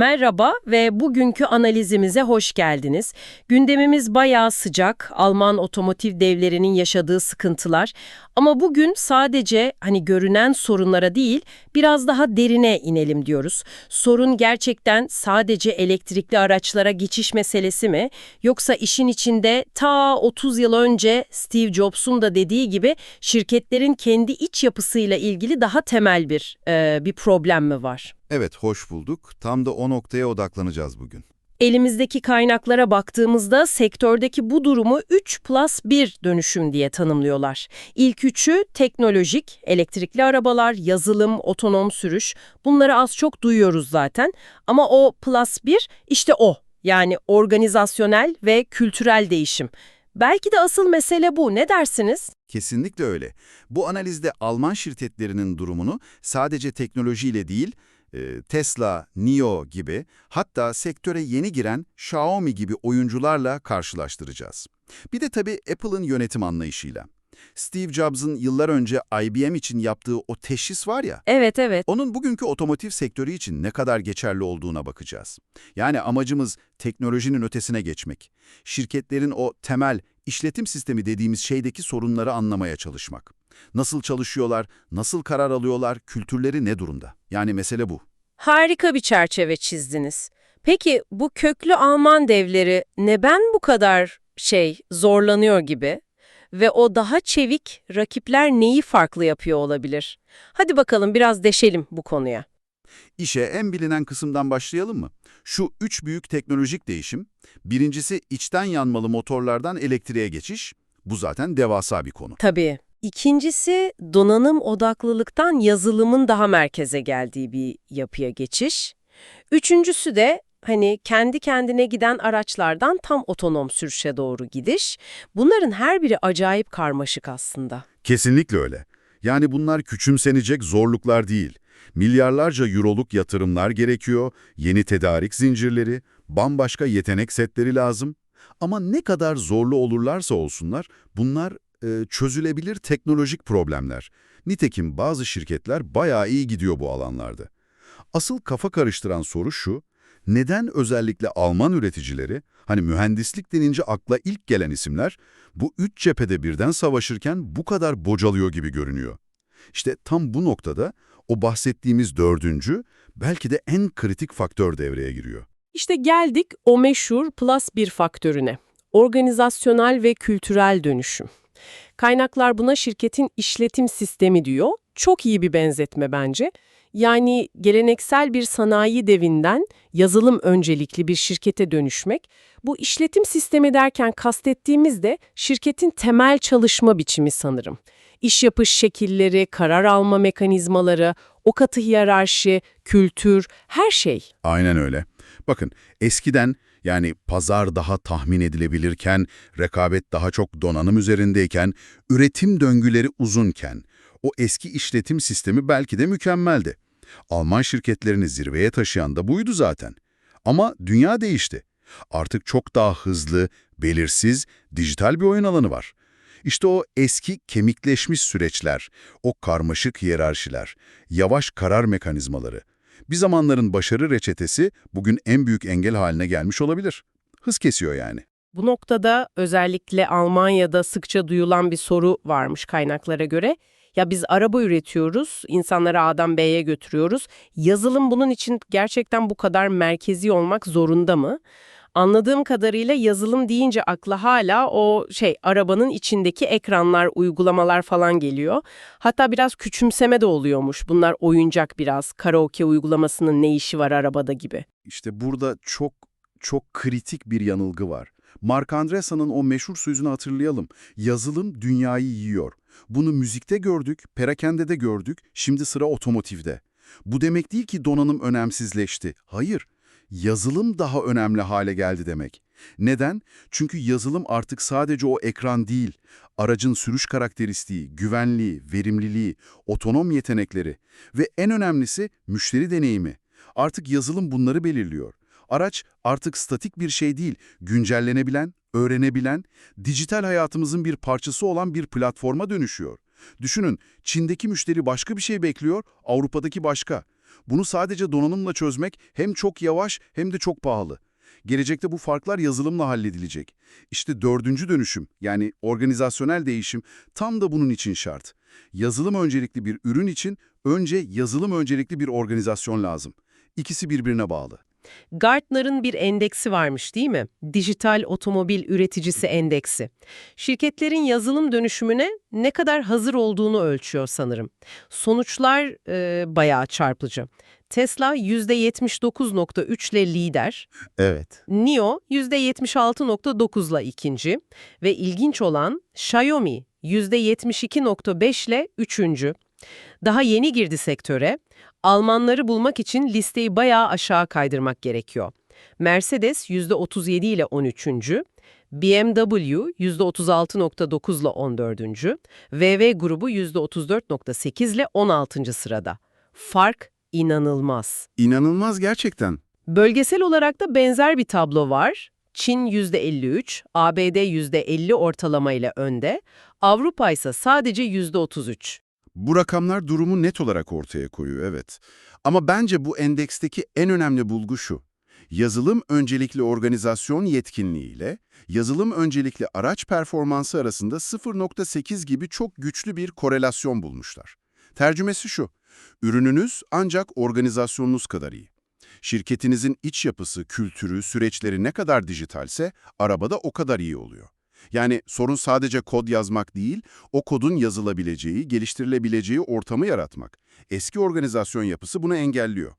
Merhaba ve bugünkü analizimize hoş geldiniz. Gündemimiz bayağı sıcak, Alman otomotiv devlerinin yaşadığı sıkıntılar. Ama bugün sadece hani görünen sorunlara değil, biraz daha derine inelim diyoruz. Sorun gerçekten sadece elektrikli araçlara geçiş meselesi mi? Yoksa işin içinde ta 30 yıl önce Steve Jobs'un da dediği gibi şirketlerin kendi iç yapısıyla ilgili daha temel bir, e, bir problem mi var? Evet, hoş bulduk. Tam da o noktaya odaklanacağız bugün. Elimizdeki kaynaklara baktığımızda sektördeki bu durumu 3 plus 1 dönüşüm diye tanımlıyorlar. İlk üçü teknolojik, elektrikli arabalar, yazılım, otonom sürüş. Bunları az çok duyuyoruz zaten. Ama o plus 1 işte o. Yani organizasyonel ve kültürel değişim. Belki de asıl mesele bu. Ne dersiniz? Kesinlikle öyle. Bu analizde Alman şirketlerinin durumunu sadece teknolojiyle değil, e, Tesla, NIO gibi hatta sektöre yeni giren Xiaomi gibi oyuncularla karşılaştıracağız. Bir de tabii Apple'ın yönetim anlayışıyla. Steve Jobs'ın yıllar önce IBM için yaptığı o teşhis var ya, Evet evet. onun bugünkü otomotiv sektörü için ne kadar geçerli olduğuna bakacağız. Yani amacımız teknolojinin ötesine geçmek. Şirketlerin o temel işletim sistemi dediğimiz şeydeki sorunları anlamaya çalışmak. Nasıl çalışıyorlar, nasıl karar alıyorlar, kültürleri ne durumda? Yani mesele bu. Harika bir çerçeve çizdiniz. Peki bu köklü Alman devleri neden bu kadar şey zorlanıyor gibi? Ve o daha çevik rakipler neyi farklı yapıyor olabilir? Hadi bakalım biraz deşelim bu konuya. İşe en bilinen kısımdan başlayalım mı? Şu üç büyük teknolojik değişim. Birincisi içten yanmalı motorlardan elektriğe geçiş. Bu zaten devasa bir konu. Tabii. İkincisi donanım odaklılıktan yazılımın daha merkeze geldiği bir yapıya geçiş. Üçüncüsü de hani kendi kendine giden araçlardan tam otonom sürüşe doğru gidiş. Bunların her biri acayip karmaşık aslında. Kesinlikle öyle. Yani bunlar küçümsenecek zorluklar değil. Milyarlarca euroluk yatırımlar gerekiyor, yeni tedarik zincirleri, bambaşka yetenek setleri lazım. Ama ne kadar zorlu olurlarsa olsunlar, bunlar e, çözülebilir teknolojik problemler. Nitekim bazı şirketler bayağı iyi gidiyor bu alanlarda. Asıl kafa karıştıran soru şu, neden özellikle Alman üreticileri, hani mühendislik denince akla ilk gelen isimler, bu üç cephede birden savaşırken bu kadar bocalıyor gibi görünüyor? İşte tam bu noktada o bahsettiğimiz dördüncü, belki de en kritik faktör devreye giriyor. İşte geldik o meşhur plus bir faktörüne. Organizasyonel ve kültürel dönüşüm. Kaynaklar buna şirketin işletim sistemi diyor. Çok iyi bir benzetme bence. Yani geleneksel bir sanayi devinden yazılım öncelikli bir şirkete dönüşmek. Bu işletim sistemi derken kastettiğimiz de şirketin temel çalışma biçimi sanırım. İş yapış şekilleri, karar alma mekanizmaları, o katı hiyerarşi, kültür, her şey. Aynen öyle. Bakın eskiden yani pazar daha tahmin edilebilirken, rekabet daha çok donanım üzerindeyken, üretim döngüleri uzunken, o eski işletim sistemi belki de mükemmeldi. Alman şirketlerini zirveye taşıyan da buydu zaten. Ama dünya değişti. Artık çok daha hızlı, belirsiz, dijital bir oyun alanı var. İşte o eski kemikleşmiş süreçler, o karmaşık hiyerarşiler, yavaş karar mekanizmaları. Bir zamanların başarı reçetesi bugün en büyük engel haline gelmiş olabilir. Hız kesiyor yani. Bu noktada özellikle Almanya'da sıkça duyulan bir soru varmış kaynaklara göre. Ya biz araba üretiyoruz, insanları A'dan B'ye götürüyoruz. Yazılım bunun için gerçekten bu kadar merkezi olmak zorunda mı? Anladığım kadarıyla yazılım deyince akla hala o şey arabanın içindeki ekranlar, uygulamalar falan geliyor. Hatta biraz küçümseme de oluyormuş. Bunlar oyuncak biraz. Karaoke uygulamasının ne işi var arabada gibi. İşte burada çok çok kritik bir yanılgı var. Mark Andresa'nın o meşhur sözünü hatırlayalım. Yazılım dünyayı yiyor. Bunu müzikte gördük, perakendede gördük, şimdi sıra otomotivde. Bu demek değil ki donanım önemsizleşti. Hayır, yazılım daha önemli hale geldi demek. Neden? Çünkü yazılım artık sadece o ekran değil, aracın sürüş karakteristiği, güvenliği, verimliliği, otonom yetenekleri ve en önemlisi müşteri deneyimi. Artık yazılım bunları belirliyor. Araç artık statik bir şey değil, güncellenebilen, öğrenebilen, dijital hayatımızın bir parçası olan bir platforma dönüşüyor. Düşünün, Çin'deki müşteri başka bir şey bekliyor, Avrupa'daki başka. Bunu sadece donanımla çözmek hem çok yavaş hem de çok pahalı. Gelecekte bu farklar yazılımla halledilecek. İşte dördüncü dönüşüm yani organizasyonel değişim tam da bunun için şart. Yazılım öncelikli bir ürün için önce yazılım öncelikli bir organizasyon lazım. İkisi birbirine bağlı. Gartner'ın bir endeksi varmış değil mi? Dijital Otomobil Üreticisi Endeksi. Şirketlerin yazılım dönüşümüne ne kadar hazır olduğunu ölçüyor sanırım. Sonuçlar e, bayağı çarpıcı. Tesla %79.3 ile lider, Evet. NIO %76.9 ile ikinci ve ilginç olan Xiaomi %72.5 ile üçüncü. Daha yeni girdi sektöre. Almanları bulmak için listeyi bayağı aşağı kaydırmak gerekiyor. Mercedes %37 ile 13. BMW %36.9 ile 14. VW grubu %34.8 ile 16. sırada. Fark inanılmaz. İnanılmaz gerçekten. Bölgesel olarak da benzer bir tablo var. Çin %53, ABD %50 ortalama ile önde, Avrupa ise sadece %33. Bu rakamlar durumu net olarak ortaya koyuyor, evet. Ama bence bu endeksteki en önemli bulgu şu. Yazılım öncelikli organizasyon yetkinliğiyle yazılım öncelikli araç performansı arasında 0.8 gibi çok güçlü bir korelasyon bulmuşlar. Tercümesi şu, ürününüz ancak organizasyonunuz kadar iyi. Şirketinizin iç yapısı, kültürü, süreçleri ne kadar dijitalse arabada o kadar iyi oluyor. Yani sorun sadece kod yazmak değil, o kodun yazılabileceği, geliştirilebileceği ortamı yaratmak. Eski organizasyon yapısı bunu engelliyor.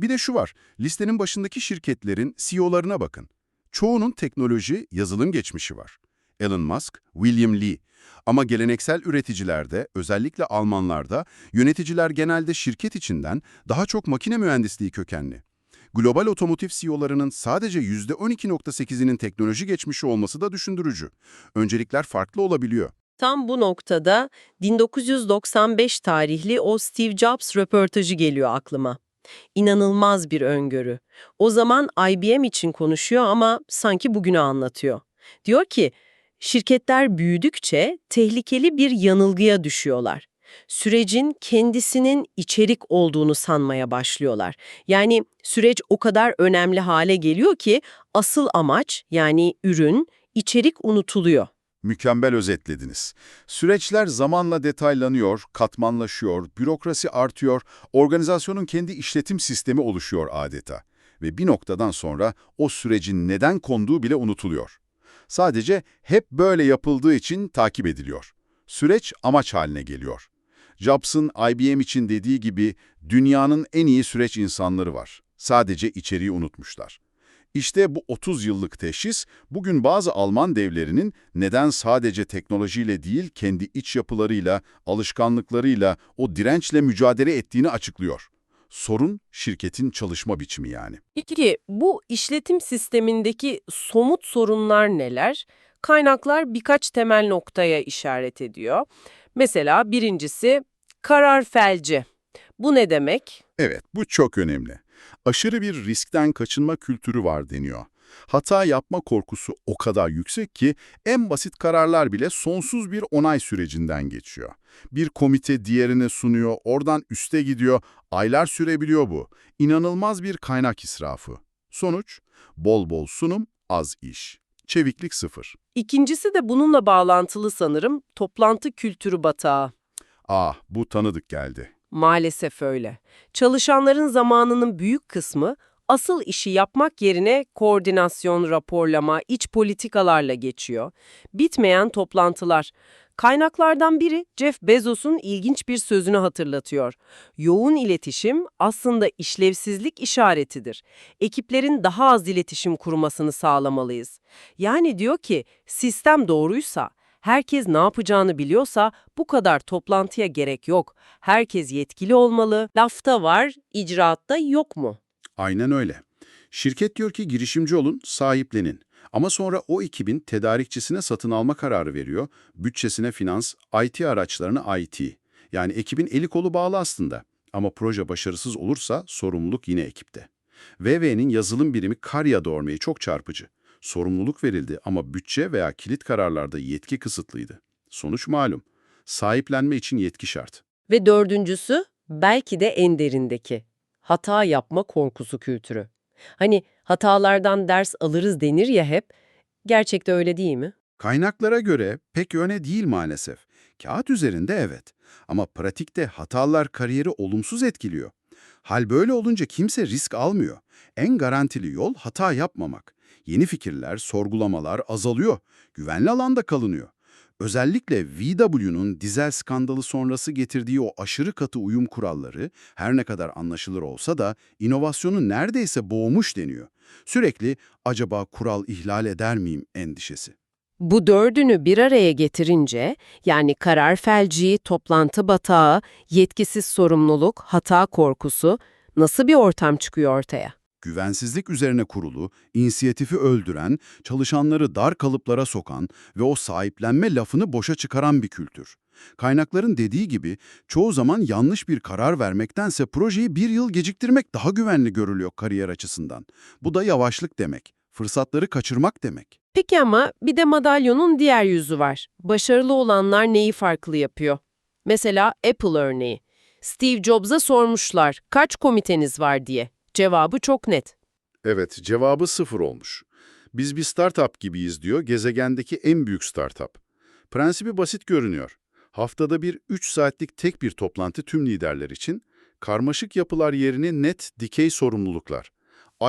Bir de şu var, listenin başındaki şirketlerin CEO'larına bakın. Çoğunun teknoloji, yazılım geçmişi var. Elon Musk, William Lee. Ama geleneksel üreticilerde, özellikle Almanlarda, yöneticiler genelde şirket içinden daha çok makine mühendisliği kökenli. Global otomotiv CEO'larının sadece %12.8'inin teknoloji geçmişi olması da düşündürücü. Öncelikler farklı olabiliyor. Tam bu noktada 1995 tarihli o Steve Jobs röportajı geliyor aklıma. İnanılmaz bir öngörü. O zaman IBM için konuşuyor ama sanki bugünü anlatıyor. Diyor ki, şirketler büyüdükçe tehlikeli bir yanılgıya düşüyorlar. Sürecin kendisinin içerik olduğunu sanmaya başlıyorlar. Yani süreç o kadar önemli hale geliyor ki asıl amaç yani ürün, içerik unutuluyor. Mükemmel özetlediniz. Süreçler zamanla detaylanıyor, katmanlaşıyor, bürokrasi artıyor, organizasyonun kendi işletim sistemi oluşuyor adeta. Ve bir noktadan sonra o sürecin neden konduğu bile unutuluyor. Sadece hep böyle yapıldığı için takip ediliyor. Süreç amaç haline geliyor. Jobs'ın IBM için dediği gibi dünyanın en iyi süreç insanları var. Sadece içeriği unutmuşlar. İşte bu 30 yıllık teşhis bugün bazı Alman devlerinin neden sadece teknolojiyle değil kendi iç yapılarıyla, alışkanlıklarıyla, o dirençle mücadele ettiğini açıklıyor. Sorun şirketin çalışma biçimi yani. İki, bu işletim sistemindeki somut sorunlar neler? Kaynaklar birkaç temel noktaya işaret ediyor. Mesela birincisi karar felci. Bu ne demek? Evet, bu çok önemli. Aşırı bir riskten kaçınma kültürü var deniyor. Hata yapma korkusu o kadar yüksek ki en basit kararlar bile sonsuz bir onay sürecinden geçiyor. Bir komite diğerine sunuyor, oradan üste gidiyor, aylar sürebiliyor bu. İnanılmaz bir kaynak israfı. Sonuç, bol bol sunum, az iş. Çeviklik sıfır. İkincisi de bununla bağlantılı sanırım toplantı kültürü batağı. Ah, bu tanıdık geldi. Maalesef öyle. Çalışanların zamanının büyük kısmı asıl işi yapmak yerine koordinasyon, raporlama, iç politikalarla geçiyor. Bitmeyen toplantılar. Kaynaklardan biri Jeff Bezos'un ilginç bir sözünü hatırlatıyor. Yoğun iletişim aslında işlevsizlik işaretidir. Ekiplerin daha az iletişim kurmasını sağlamalıyız. Yani diyor ki sistem doğruysa, herkes ne yapacağını biliyorsa bu kadar toplantıya gerek yok. Herkes yetkili olmalı. Lafta var, icraatta yok mu? Aynen öyle. Şirket diyor ki girişimci olun, sahiplenin. Ama sonra o ekibin tedarikçisine satın alma kararı veriyor, bütçesine finans, IT araçlarına IT. Yani ekibin eli kolu bağlı aslında. Ama proje başarısız olursa sorumluluk yine ekipte. VV'nin yazılım birimi Karya'da örneği çok çarpıcı. Sorumluluk verildi ama bütçe veya kilit kararlarda yetki kısıtlıydı. Sonuç malum. Sahiplenme için yetki şart. Ve dördüncüsü belki de en derindeki. hata yapma korkusu kültürü. Hani hatalardan ders alırız denir ya hep. Gerçekte öyle değil mi? Kaynaklara göre pek öne değil maalesef. Kağıt üzerinde evet. Ama pratikte hatalar kariyeri olumsuz etkiliyor. Hal böyle olunca kimse risk almıyor. En garantili yol hata yapmamak. Yeni fikirler, sorgulamalar azalıyor. Güvenli alanda kalınıyor. Özellikle VW'nun dizel skandalı sonrası getirdiği o aşırı katı uyum kuralları her ne kadar anlaşılır olsa da inovasyonu neredeyse boğmuş deniyor. Sürekli acaba kural ihlal eder miyim endişesi. Bu dördünü bir araya getirince, yani karar felci, toplantı batağı, yetkisiz sorumluluk, hata korkusu, nasıl bir ortam çıkıyor ortaya? Güvensizlik üzerine kurulu, inisiyatifi öldüren, çalışanları dar kalıplara sokan ve o sahiplenme lafını boşa çıkaran bir kültür. Kaynakların dediği gibi çoğu zaman yanlış bir karar vermektense projeyi bir yıl geciktirmek daha güvenli görülüyor kariyer açısından. Bu da yavaşlık demek, fırsatları kaçırmak demek. Peki ama bir de madalyonun diğer yüzü var. Başarılı olanlar neyi farklı yapıyor? Mesela Apple örneği. Steve Jobs'a sormuşlar, kaç komiteniz var diye. Cevabı çok net. Evet, cevabı sıfır olmuş. Biz bir startup gibiyiz diyor, gezegendeki en büyük startup. Prensibi basit görünüyor. Haftada bir 3 saatlik tek bir toplantı tüm liderler için, karmaşık yapılar yerine net dikey sorumluluklar.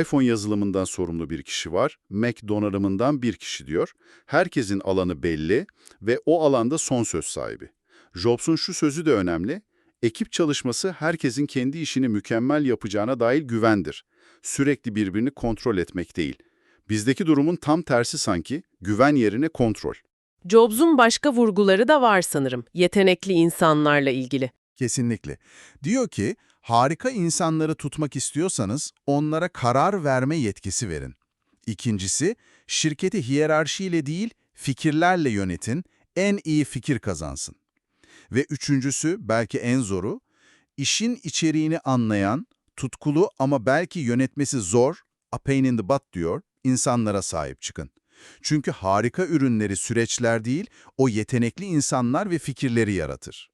iPhone yazılımından sorumlu bir kişi var, Mac donanımından bir kişi diyor. Herkesin alanı belli ve o alanda son söz sahibi. Jobs'un şu sözü de önemli, ekip çalışması herkesin kendi işini mükemmel yapacağına dair güvendir. Sürekli birbirini kontrol etmek değil. Bizdeki durumun tam tersi sanki, güven yerine kontrol. Jobs'un başka vurguları da var sanırım, yetenekli insanlarla ilgili. Kesinlikle. Diyor ki, harika insanları tutmak istiyorsanız onlara karar verme yetkisi verin. İkincisi, şirketi hiyerarşiyle değil, fikirlerle yönetin, en iyi fikir kazansın. Ve üçüncüsü, belki en zoru, işin içeriğini anlayan, tutkulu ama belki yönetmesi zor, a pain in the butt diyor, insanlara sahip çıkın. Çünkü harika ürünleri süreçler değil, o yetenekli insanlar ve fikirleri yaratır.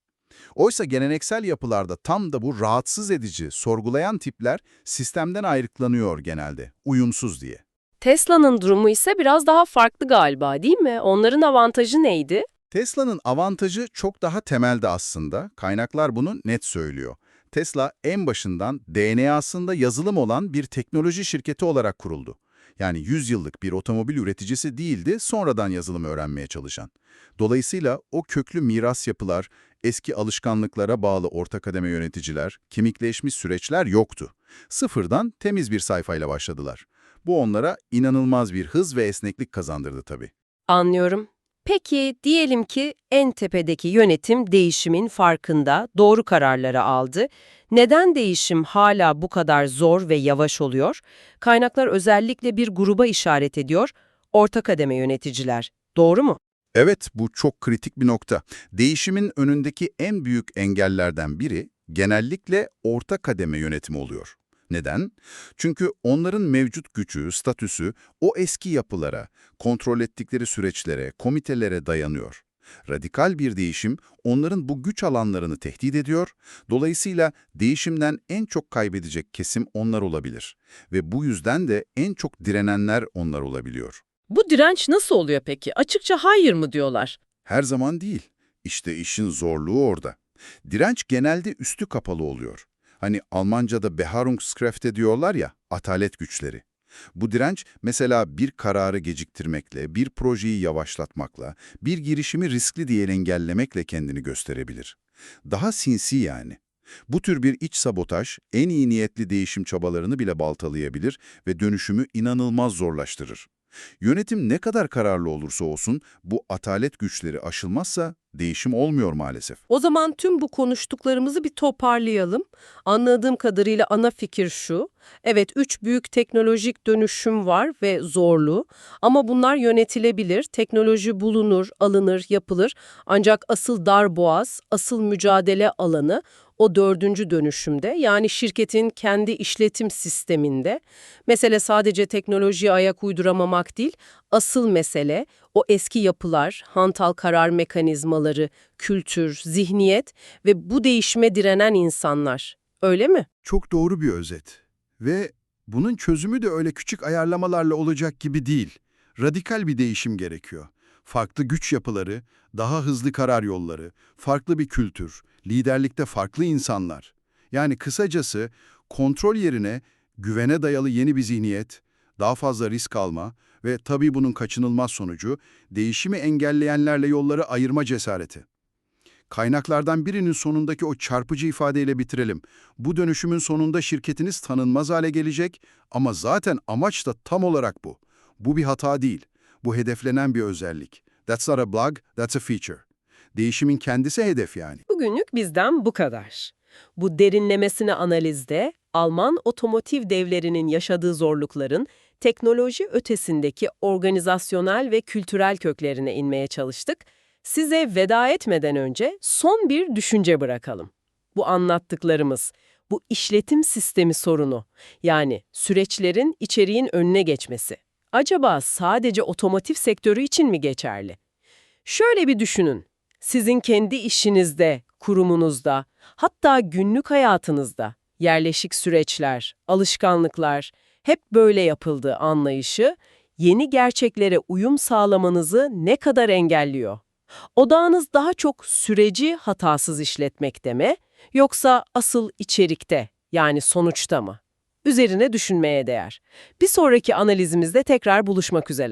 Oysa geleneksel yapılarda tam da bu rahatsız edici, sorgulayan tipler sistemden ayrıklanıyor genelde, uyumsuz diye. Tesla'nın durumu ise biraz daha farklı galiba değil mi? Onların avantajı neydi? Tesla'nın avantajı çok daha temelde aslında. Kaynaklar bunu net söylüyor. Tesla en başından DNA'sında yazılım olan bir teknoloji şirketi olarak kuruldu. Yani 100 yıllık bir otomobil üreticisi değildi, sonradan yazılım öğrenmeye çalışan. Dolayısıyla o köklü miras yapılar, eski alışkanlıklara bağlı orta kademe yöneticiler, kemikleşmiş süreçler yoktu. Sıfırdan temiz bir sayfayla başladılar. Bu onlara inanılmaz bir hız ve esneklik kazandırdı tabii. Anlıyorum. Peki diyelim ki en tepedeki yönetim değişimin farkında, doğru kararları aldı. Neden değişim hala bu kadar zor ve yavaş oluyor? Kaynaklar özellikle bir gruba işaret ediyor, orta kademe yöneticiler. Doğru mu? Evet, bu çok kritik bir nokta. Değişimin önündeki en büyük engellerden biri genellikle orta kademe yönetimi oluyor. Neden? Çünkü onların mevcut gücü, statüsü o eski yapılara, kontrol ettikleri süreçlere, komitelere dayanıyor. Radikal bir değişim onların bu güç alanlarını tehdit ediyor, dolayısıyla değişimden en çok kaybedecek kesim onlar olabilir. Ve bu yüzden de en çok direnenler onlar olabiliyor. Bu direnç nasıl oluyor peki? Açıkça hayır mı diyorlar? Her zaman değil. İşte işin zorluğu orada. Direnç genelde üstü kapalı oluyor. Hani Almanca'da Beharrungskräfte diyorlar ya, atalet güçleri. Bu direnç mesela bir kararı geciktirmekle, bir projeyi yavaşlatmakla, bir girişimi riskli diye engellemekle kendini gösterebilir. Daha sinsi yani. Bu tür bir iç sabotaj en iyi niyetli değişim çabalarını bile baltalayabilir ve dönüşümü inanılmaz zorlaştırır. Yönetim ne kadar kararlı olursa olsun bu atalet güçleri aşılmazsa değişim olmuyor maalesef. O zaman tüm bu konuştuklarımızı bir toparlayalım. Anladığım kadarıyla ana fikir şu. Evet, üç büyük teknolojik dönüşüm var ve zorlu. Ama bunlar yönetilebilir. Teknoloji bulunur, alınır, yapılır. Ancak asıl darboğaz, asıl mücadele alanı o dördüncü dönüşümde yani şirketin kendi işletim sisteminde. Mesele sadece teknolojiye ayak uyduramamak değil, asıl mesele o eski yapılar, hantal karar mekanizmaları, kültür, zihniyet ve bu değişime direnen insanlar. Öyle mi? Çok doğru bir özet. Ve bunun çözümü de öyle küçük ayarlamalarla olacak gibi değil. Radikal bir değişim gerekiyor. Farklı güç yapıları, daha hızlı karar yolları, farklı bir kültür, liderlikte farklı insanlar. Yani kısacası kontrol yerine güvene dayalı yeni bir zihniyet, daha fazla risk alma ve tabii bunun kaçınılmaz sonucu değişimi engelleyenlerle yolları ayırma cesareti. Kaynaklardan birinin sonundaki o çarpıcı ifadeyle bitirelim. Bu dönüşümün sonunda şirketiniz tanınmaz hale gelecek ama zaten amaç da tam olarak bu. Bu bir hata değil. Bu hedeflenen bir özellik. That's not a bug, that's a feature. Değişimin kendisi hedef yani. Bugünlük bizden bu kadar. Bu derinlemesine analizde Alman otomotiv devlerinin yaşadığı zorlukların teknoloji ötesindeki organizasyonel ve kültürel köklerine inmeye çalıştık. Size veda etmeden önce son bir düşünce bırakalım. Bu anlattıklarımız, bu işletim sistemi sorunu, yani süreçlerin içeriğin önüne geçmesi, acaba sadece otomotiv sektörü için mi geçerli? Şöyle bir düşünün. Sizin kendi işinizde, kurumunuzda, hatta günlük hayatınızda yerleşik süreçler, alışkanlıklar hep böyle yapıldığı anlayışı yeni gerçeklere uyum sağlamanızı ne kadar engelliyor? Odağınız daha çok süreci hatasız işletmekte mi yoksa asıl içerikte yani sonuçta mı? Üzerine düşünmeye değer. Bir sonraki analizimizde tekrar buluşmak üzere.